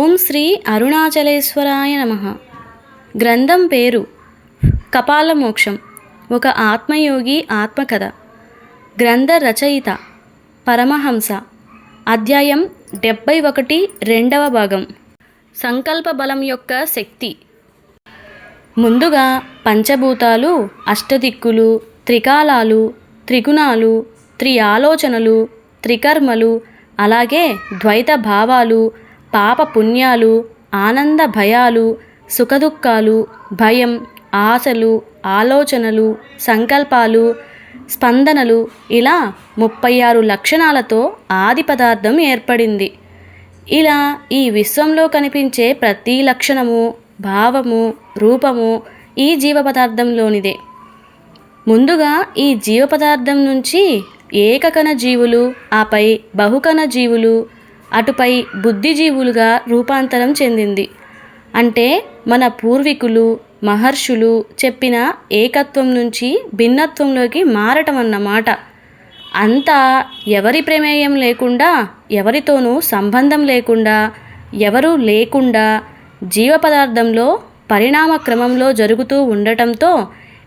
ఓం శ్రీ అరుణాచలేశ్వరాయ నమ. గ్రంథం పేరు కపాలమోక్షం ఒక ఆత్మయోగి ఆత్మకథ. గ్రంథ రచయిత పరమహంస. అధ్యాయం డెబ్బై ఒకటి రెండవ భాగం. సంకల్ప బలం యొక్క శక్తి. ముందుగా పంచభూతాలు అష్టదిక్కులు త్రికాలాలు త్రిగుణాలు త్రి ఆలోచనలు త్రికర్మలు అలాగే ద్వైత భావాలు పాప పుణ్యాలు ఆనంద భయాలు సుఖదుఖాలు భయం ఆశలు ఆలోచనలు సంకల్పాలు స్పందనలు ఇలా ముప్పై ఆరు లక్షణాలతో ఆది పదార్థం ఏర్పడింది. ఇలా ఈ విశ్వంలో కనిపించే ప్రతి లక్షణము భావము రూపము ఈ జీవ పదార్థంలోనిదే ముందుగా ఈ జీవ పదార్థం నుంచి ఏకకణ జీవులు ఆపై బహుకణ జీవులు అటుపై బుద్ధిజీవులుగా రూపాంతరం చెందింది. అంటే మన పూర్వీకులు మహర్షులు చెప్పిన ఏకత్వం నుంచి భిన్నత్వంలోకి మారటం అన్నమాట అంతా ఎవరి ప్రమేయం లేకుండా ఎవరితోనూ సంబంధం లేకుండా ఎవరూ లేకుండా జీవ పదార్థంలో పరిణామ క్రమంలో జరుగుతూ ఉండటంతో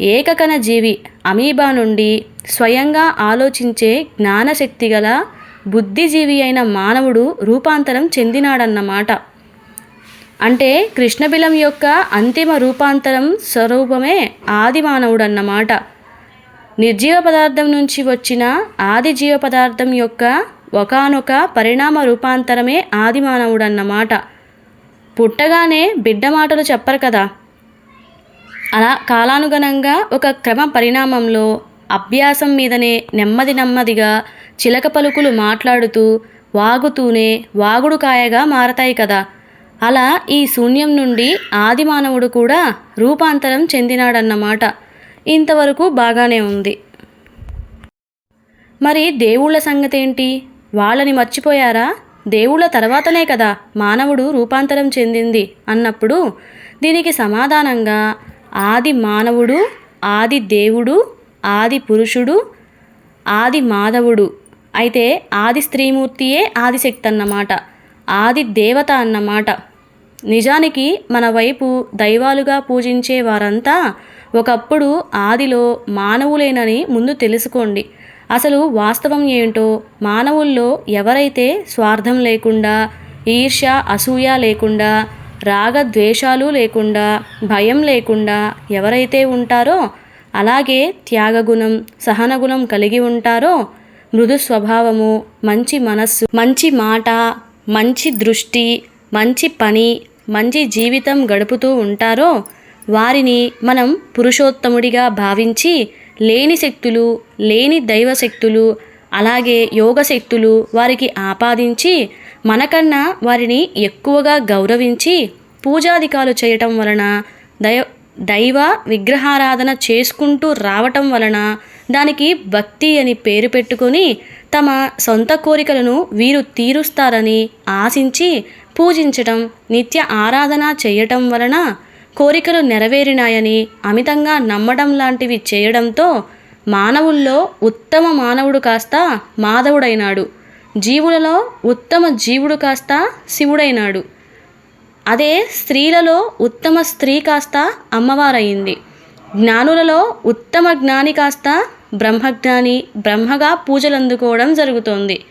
ఏకకణ జీవి అమీబా నుండి స్వయంగా ఆలోచించే జ్ఞానశక్తి గల బుద్ధిజీవి అయిన మానవుడు రూపాంతరం చెందినాడన్నమాట అంటే కృష్ణబిలం యొక్క అంతిమ రూపాంతరం స్వరూపమే ఆది మానవుడన్నమాట నిర్జీవ పదార్థం నుంచి వచ్చిన ఆది జీవ పదార్థం యొక్క ఒకానొక పరిణామ రూపాంతరమే ఆది మానవుడన్నమాట పుట్టగానే బిడ్డ మాటలు చెప్పరు కదా. అలా కాలానుగుణంగా ఒక క్రమ పరిణామంలో అభ్యాసం మీదనే నెమ్మది నెమ్మదిగా చిలక పలుకులు మాట్లాడుతూ వాగుతూనే వాగుడు కాయగా మారతాయి కదా. అలా ఈ శూన్యం నుండి ఆది మానవుడు కూడా రూపాంతరం చెందినాడన్నమాట. ఇంతవరకు బాగానే ఉంది. మరి దేవుళ్ళ సంగతేంటి? వాళ్ళని మర్చిపోయారా? దేవుళ్ళ తర్వాతనే కదా మానవుడు రూపాంతరం చెందింది అన్నప్పుడు దీనికి సమాధానంగా ఆది మానవుడు ఆది దేవుడు ఆది పురుషుడు ఆది మాధవుడు అయితే ఆది స్త్రీమూర్తియే ఆదిశక్తి అన్నమాట ఆది దేవత అన్నమాట. నిజానికి మన వైపు దైవాలుగా పూజించే వారంతా ఒకప్పుడు ఆదిలో మానవులేనని ముందు తెలుసుకోండి. అసలు వాస్తవం ఏంటో మానవుల్లో ఎవరైతే స్వార్థం లేకుండా ఈర్ష్య అసూయ లేకుండా రాగద్వేషాలు లేకుండా భయం లేకుండా ఎవరైతే ఉంటారో అలాగే త్యాగగుణం సహనగుణం కలిగి ఉంటారో మృదు స్వభావము మంచి మనస్సు మంచి మాట మంచి దృష్టి మంచి పని మంచి జీవితం గడుపుతూ ఉంటారో వారిని మనం పురుషోత్తముడిగా భావించి లేని శక్తులు లేని దైవ శక్తులు అలాగే యోగ శక్తులు వారికి ఆపాదించి మనకన్నా వారిని ఎక్కువగా గౌరవించి పూజాధికాలు చేయటం వలన దైవ దైవ విగ్రహారాధన చేసుకుంటూ రావటం వలన దానికి భక్తి అని పేరు పెట్టుకొని తమ సొంత కోరికలను వీరు తీరుస్తారని ఆశించి పూజించటం నిత్య ఆరాధన చేయటం వలన కోరికలు నెరవేరినాయని అమితంగా నమ్మడం లాంటివి చేయడంతో మానవుల్లో ఉత్తమ మానవుడు కాస్త మాధవుడైనాడు. జీవులలో ఉత్తమ జీవుడు కాస్త శివుడైనాడు. అదే స్త్రీలలో ఉత్తమ స్త్రీ కాస్త అమ్మవారయింది. జ్ఞానులలో ఉత్తమ జ్ఞాని కాస్త బ్రహ్మజ్ఞాని బ్రహ్మగా పూజలు అందుకోవడం జరుగుతోంది.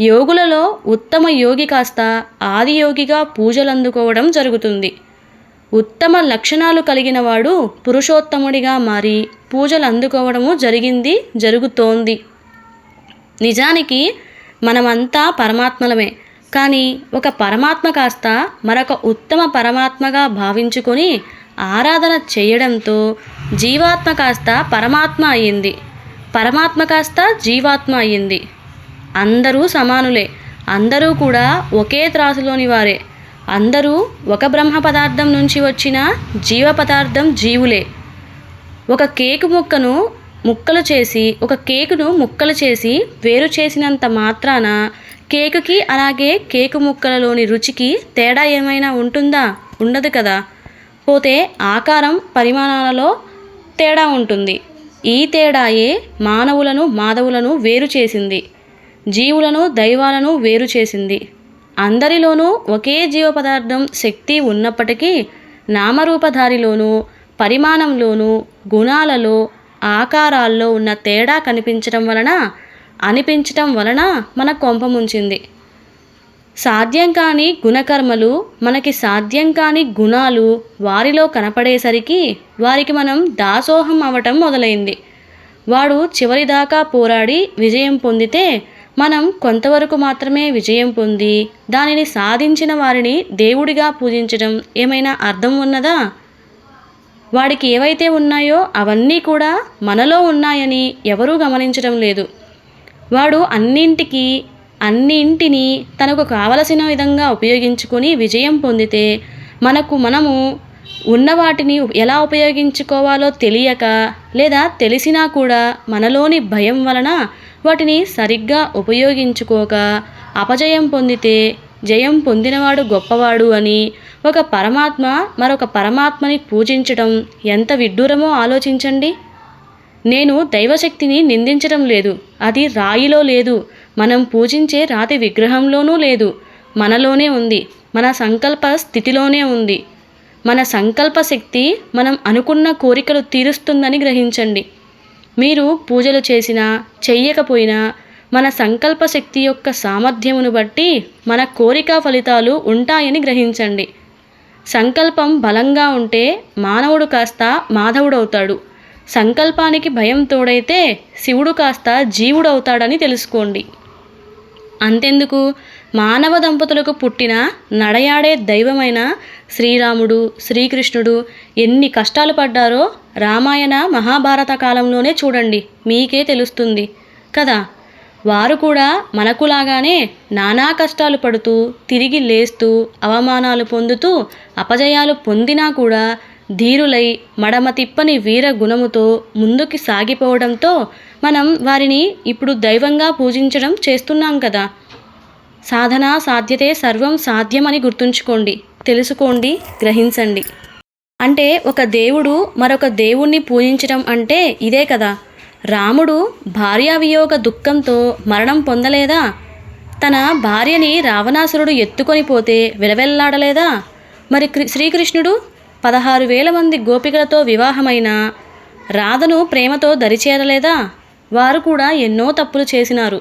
యోగులలో ఉత్తమ యోగి కాస్త ఆదియోగిగా పూజలు అందుకోవడం జరుగుతుంది. ఉత్తమ లక్షణాలు కలిగిన వాడు పురుషోత్తముడిగా మారి పూజలు అందుకోవడము జరిగింది జరుగుతోంది. నిజానికి మనమంతా పరమాత్మలమే కానీ ఒక పరమాత్మ కాస్త మరొక ఉత్తమ పరమాత్మగా భావించుకొని ఆరాధన చేయడంతో జీవాత్మ కాస్త పరమాత్మ అయ్యింది. పరమాత్మ కాస్త జీవాత్మ అయ్యింది. అందరూ సమానులే. అందరూ కూడా ఒకే త్రాసులోని వారే. అందరూ ఒక బ్రహ్మ పదార్థం నుంచి వచ్చిన జీవ పదార్థం జీవులే. ఒక కేకు ముక్కను ముక్కలు చేసి ఒక కేకును ముక్కలు చేసి వేరు చేసినంత మాత్రాన కేకుకి అలాగే కేకు ముక్కలలోని రుచికి తేడా ఏమైనా ఉంటుందా? ఉండదు కదా. పోతే ఆకారం పరిమాణాలలో తేడా ఉంటుంది. ఈ తేడాయే మానవులను మాధవులను వేరు చేసింది. జీవులను దైవాలను వేరు చేసింది. అందరిలోనూ ఒకే జీవ పదార్థం శక్తి ఉన్నప్పటికీ నామరూపధారిలోనూ పరిమాణంలోనూ గుణాలలో ఆకారాల్లో ఉన్న తేడా కనిపించడం వలన అనిపించటం వలన మన కొంప ముంచింది. సాధ్యం కాని గుణకర్మలు మనకి సాధ్యం కాని గుణాలు వారిలో కనపడేసరికి వారికి మనం దాసోహం అవటం మొదలైంది. వాడు చివరిదాకా పోరాడి విజయం పొందితే మనం కొంతవరకు మాత్రమే విజయం పొంది దానిని సాధించిన వారిని దేవుడిగా పూజించడం ఏమైనా అర్థం ఉన్నదా? వాడికి ఏవైతే ఉన్నాయో అవన్నీ కూడా మనలో ఉన్నాయని ఎవరూ గమనించడం లేదు. వాడు అన్నింటికీ అన్నింటినీ తనకు కావలసిన విధంగా ఉపయోగించుకొని విజయం పొందితే మనకు మనము ఉన్న వాటిని ఎలా ఉపయోగించుకోవాలో తెలియక లేదా తెలిసినా కూడా మనలోని భయం వలన వాటిని సరిగ్గా ఉపయోగించుకోక అపజయం పొందితే జయం పొందినవాడు గొప్పవాడు అని ఒక పరమాత్మ మరొక పరమాత్మని పూజించడం ఎంత విడ్డూరమో ఆలోచించండి. నేను దైవశక్తిని నిందించడం లేదు. అది రాయిలో లేదు. మనం పూజించే రాతి విగ్రహంలోనూ లేదు. మనలోనే ఉంది. మన సంకల్ప స్థితిలోనే ఉంది. మన సంకల్ప శక్తి మనం అనుకున్న కోరికలు తీరుస్తుందని గ్రహించండి. మీరు పూజలు చేసినా చెయ్యకపోయినా మన సంకల్ప శక్తి యొక్క సామర్థ్యమును బట్టి మన కోరిక ఫలితాలు ఉంటాయని గ్రహించండి. సంకల్పం బలంగా ఉంటే మానవుడు కాస్త మాధవుడవుతాడు. సంకల్పానికి భయం తోడైతే శివుడు కాస్త జీవుడవుతాడని తెలుసుకోండి. అంతెందుకు? మానవ దంపతులకు పుట్టిన నడయాడే దైవమైన శ్రీరాముడు శ్రీకృష్ణుడు ఎన్ని కష్టాలు పడ్డారో రామాయణ మహాభారత కాలంలోనే చూడండి మీకే తెలుస్తుంది. కదా? వారు కూడా మనకులాగానే నానా కష్టాలు పడుతూ తిరిగి లేస్తూ అవమానాలు పొందుతూ అపజయాలు పొందినా కూడా ధీరులై మడమ తిప్పని వీర గుణముతో ముందుకి సాగిపోవడంతో మనం వారిని ఇప్పుడు దైవంగా పూజించడం చేస్తున్నాం కదా. సాధన సాధ్యతే సర్వం సాధ్యమని గుర్తుంచుకోండి. తెలుసుకోండి గ్రహించండి. అంటే ఒక దేవుడు మరొక దేవుణ్ణి పూజించడం అంటే ఇదే కదా. రాముడు భార్యావియోగ దుఃఖంతో మరణం పొందలేదా? తన భార్యని రావణాసురుడు ఎత్తుకొని పోతే విలవెల్లాడలేదా? మరి శ్రీకృష్ణుడు పదహారు వేల మంది గోపికలతో వివాహమైన రాధను ప్రేమతో దరిచేరలేదా? వారు కూడా ఎన్నో తప్పులు చేసినారు.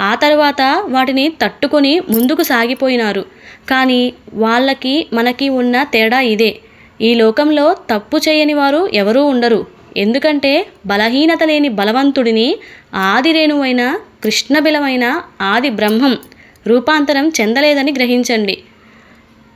ఆ తర్వాత వాటిని తట్టుకొని ముందుకు సాగిపోయినారు. కానీ వాళ్ళకి మనకి ఉన్న తేడా ఇదే. ఈ లోకంలో తప్పు చేయని వారు ఎవరూ ఉండరు. ఎందుకంటే బలహీనత లేని బలవంతుడిని ఆదిరేణువైన కృష్ణబిలమైన ఆది బ్రహ్మం రూపాంతరం చెందలేదని గ్రహించండి.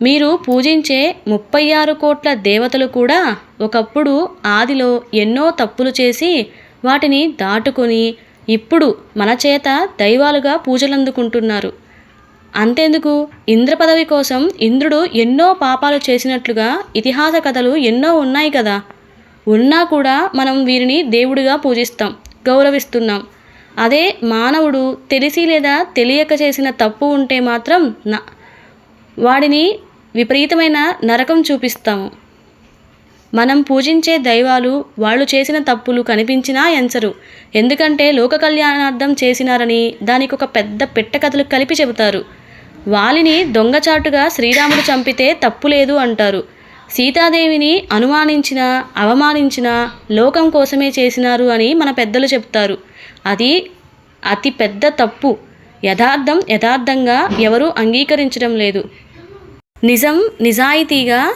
మీరు పూజించే ముప్పై ఆరు కోట్ల దేవతలు కూడా ఒకప్పుడు ఆదిలో ఎన్నో తప్పులు చేసి వాటిని దాటుకొని ఇప్పుడు మన చేత దైవాలుగా పూజలందుకుంటున్నారు. అంతెందుకు ఇంద్ర పదవి కోసం ఇంద్రుడు ఎన్నో పాపాలు చేసినట్లుగా ఇతిహాస కథలు ఎన్నో ఉన్నాయి కదా. ఉన్నా కూడా మనం వీరిని దేవుడిగా పూజిస్తాం గౌరవిస్తున్నాం. అదే మానవుడు తెలిసి లేదా తెలియక చేసిన తప్పు ఉంటే మాత్రం నా వాడిని విపరీతమైన నరకం చూపిస్తాము మనం పూజించే దైవాలు వాళ్ళు చేసిన తప్పులు కనిపించినా ఎంచరు. ఎందుకంటే లోక కళ్యాణార్థం చేసినారని దానికి ఒక పెద్ద పెట్ట కథలు కలిపి చెబుతారు. వాలిని దొంగచాటుగా శ్రీరాముడు చంపితే తప్పు లేదు అంటారు. సీతాదేవిని అనుమానించిన అవమానించిన లోకం కోసమే చేసినారు అని మన పెద్దలు చెప్తారు అది అతి పెద్ద తప్పు. యథార్థం యథార్థంగా ఎవరూ అంగీకరించడం లేదు. నిజం నిజాయితీగా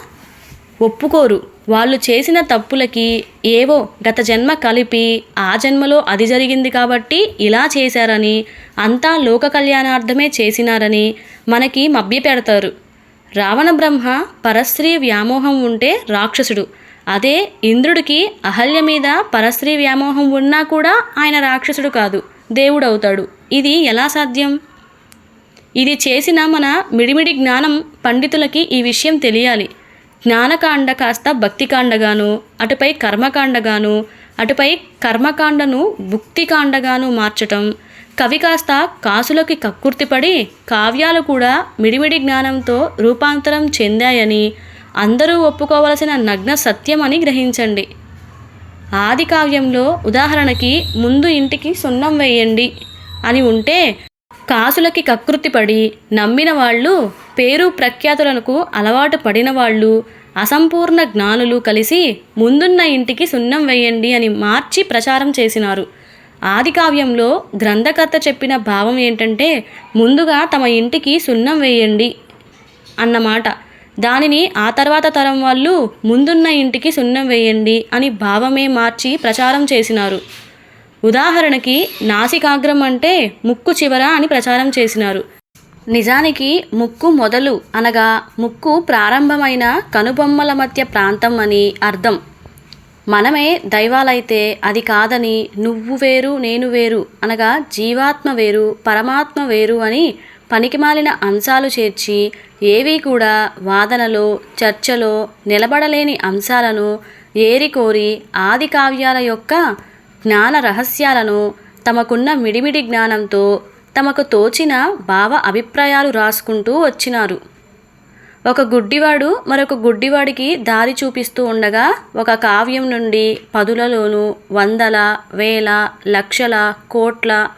ఒప్పుకోరు. వాళ్ళు చేసిన తప్పులకి ఏవో గత జన్మ కలిపి ఆ జన్మలో అది జరిగింది కాబట్టి ఇలా చేశారని అంతా లోక కళ్యాణార్థమే చేసినారని మనకి మభ్యపెడతారు. రావణ బ్రహ్మ పరస్త్రీ వ్యామోహం ఉంటే రాక్షసుడు. అదే ఇంద్రుడికి అహల్య మీద పరస్త్రీ వ్యామోహం ఉన్నా కూడా ఆయన రాక్షసుడు కాదు దేవుడవుతాడు. ఇది ఎలా సాధ్యం? ఇది చేసిన మన మిడిమిడి జ్ఞానం పండితులకి ఈ విషయం తెలియాలి. జ్ఞానకాండ కాస్త భక్తికాండగాను అటుపై కర్మకాండగాను అటుపై కర్మకాండను భుక్తికాండగాను మార్చటం కవి కాస్త కాసులకి కక్కుర్తిపడి కావ్యాలు కూడా మిడిమిడి జ్ఞానంతో రూపాంతరం చెందాయని అందరూ ఒప్పుకోవలసిన నగ్న సత్యం అని గ్రహించండి. ఆది కావ్యంలో ఉదాహరణకి ముందు ఇంటికి సున్నం వేయండి. అని ఉంటే కాసులకి కకృతిపడి నమ్మిన వాళ్ళు పేరు ప్రఖ్యాతులకు అలవాటు పడిన వాళ్ళు అసంపూర్ణ జ్ఞానులు కలిసి ముందున్న ఇంటికి సున్నం వేయండి అని మార్చి ప్రచారం చేసినారు. ఆది కావ్యంలో గ్రంథకర్త చెప్పిన భావం ఏంటంటే ముందుగా తమ ఇంటికి సున్నం వేయండి అన్నమాట. దానిని ఆ తర్వాత తరం వాళ్ళు ముందున్న ఇంటికి సున్నం వేయండి అని భావమే మార్చి ప్రచారం చేసినారు. ఉదాహరణకి నాసికాగ్రం అంటే ముక్కు చివర అని ప్రచారం చేసినారు. నిజానికి ముక్కు మొదలు అనగా ముక్కు ప్రారంభమైన కనుబొమ్మల మధ్య ప్రాంతం అని అర్థం. మనమే దైవాలైతే అది కాదని నువ్వు వేరు నేను వేరు అనగా జీవాత్మ వేరు పరమాత్మ వేరు అని పనికిమాలిన అంశాలు చేర్చి ఏవి కూడా వాదనలో చర్చలో నిలబడలేని అంశాలను ఏరికోరి ఆది కావ్యాల యొక్క జ్ఞాన రహస్యాలను తమకున్న మిడిమిడి జ్ఞానంతో తమకు తోచిన భావ అభిప్రాయాలు రాసుకుంటూ వచ్చినారు. ఒక గుడ్డివాడు మరొక గుడ్డివాడికి దారి చూపిస్తూ ఉండగా ఒక కావ్యం నుండి పదులలోనూ వందల వేల లక్షల కోట్ల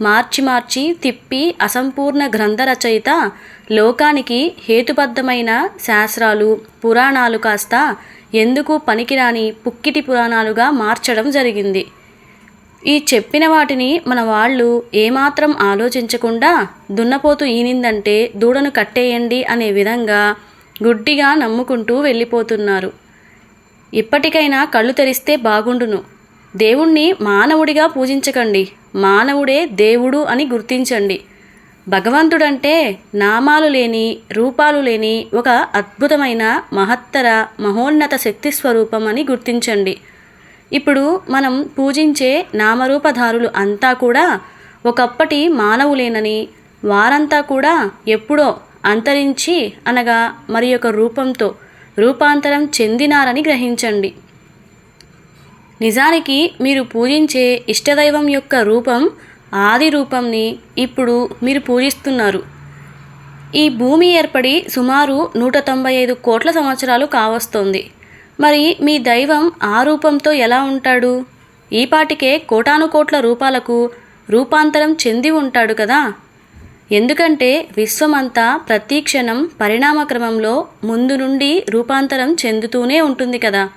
మార్చి మార్చి తిప్పి అసంపూర్ణ గ్రంథ రచయిత లోకానికి హేతుబద్ధమైన శాస్త్రాలు పురాణాలు కాస్త ఎందుకు పనికిరాని పుక్కిటి పురాణాలుగా మార్చడం జరిగింది. ఈ చెప్పిన వాటిని మన వాళ్ళు ఏమాత్రం ఆలోచించకుండా దున్నపోతు ఈనిందంటే దూడను కట్టేయండి అనే విధంగా గుడ్డిగా నమ్ముకుంటూ వెళ్ళిపోతున్నారు. ఇప్పటికైనా కళ్ళు తెరిస్తే బాగుండును. దేవుణ్ణి మానవుడిగా పూజించకండి. మానవుడే దేవుడు అని గుర్తించండి. భగవంతుడంటే నామాలు లేని రూపాలు లేని ఒక అద్భుతమైన మహత్తర మహోన్నత శక్తి స్వరూపం అని గుర్తించండి. ఇప్పుడు మనం పూజించే నామరూపధారులు అంతా కూడా ఒకప్పటి మానవులేనని వారంతా కూడా ఎప్పుడో అంతరించి అనగా మరి యొక్క రూపంతో రూపాంతరం చెందినారని గ్రహించండి. నిజానికి మీరు పూజించే ఇష్టదైవం యొక్క రూపం ఆది రూపంని ఇప్పుడు మీరు పూజిస్తున్నారు. ఈ భూమి ఏర్పడి సుమారు నూట తొంభై ఐదు కోట్ల సంవత్సరాలు కావస్తోంది. మరి మీ దైవం ఆ రూపంతో ఎలా ఉంటాడు? ఈపాటికే కోటానుకోట్ల రూపాలకు రూపాంతరం చెంది ఉంటాడు కదా? ఎందుకంటే విశ్వమంతా ప్రతి క్షణం పరిణామక్రమంలో ముందు నుండి రూపాంతరం చెందుతూనే ఉంటుంది కదా.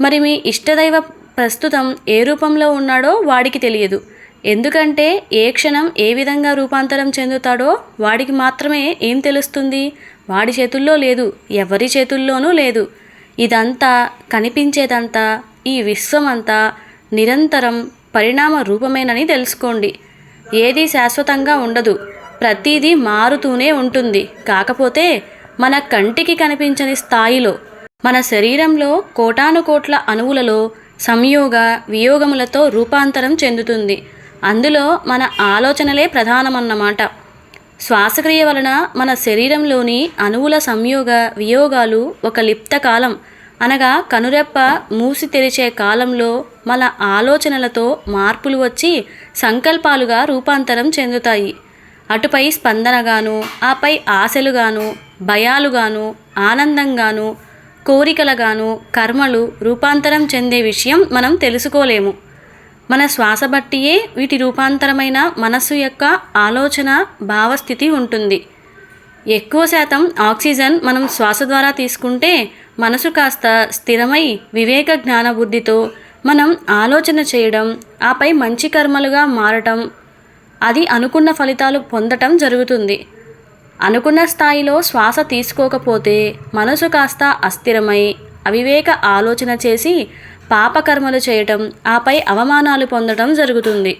మరి మీ ఇష్టదైవ ప్రస్తుతం ఏ రూపంలో ఉన్నాడో వాడికి తెలియదు. ఎందుకంటే ఏ క్షణం ఏ విధంగా రూపాంతరం చెందుతాడో వాడికి మాత్రమే ఏం తెలుస్తుంది? వాడి చేతుల్లో లేదు ఎవరి చేతుల్లోనూ లేదు. ఇదంతా కనిపించేదంతా ఈ విశ్వమంతా నిరంతరం పరిణామ రూపమేనని తెలుసుకోండి. ఏది శాశ్వతంగా ఉండదు. ప్రతిదీ మారుతూనే ఉంటుంది. కాకపోతే మన కంటికి కనిపించని స్థాయిలో మన శరీరంలో కోటాను కోట్ల అణువులలో సంయోగ వియోగములతో రూపాంతరం చెందుతుంది. అందులో మన ఆలోచనలే ప్రధానమన్నమాట. శ్వాసక్రియ వలన మన శరీరంలోని అణువుల సంయోగ వియోగాలు ఒక లిప్త కాలం. అనగా కనురెప్ప మూసి తెరిచే కాలంలో మన ఆలోచనలతో మార్పులు వచ్చి సంకల్పాలుగా రూపాంతరం చెందుతాయి. అటుపై స్పందనగాను ఆపై ఆశలుగాను భయాలుగాను ఆనందంగాను కోరికలుగాను కర్మలు రూపాంతరం చెందే విషయం మనం తెలుసుకోలేము. మన శ్వాస బట్టియే వీటి రూపాంతరమైన మనస్సు యొక్క ఆలోచన భావస్థితి ఉంటుంది. ఎక్కువ శాతం ఆక్సిజన్ మనం శ్వాస ద్వారా తీసుకుంటే మనసు కాస్త స్థిరమై వివేక జ్ఞాన బుద్ధితో మనం ఆలోచన చేయడం ఆపై మంచి కర్మలుగా మారటం అది అనుకున్న ఫలితాలు పొందటం జరుగుతుంది. అనుకున్న స్థాయిలో శ్వాస తీసుకోకపోతే మనసు కాస్త అస్థిరమై అవివేక ఆలోచన చేసి పాపకర్మలు చేయటం ఆపై అవమానాలు పొందడం జరుగుతుంది.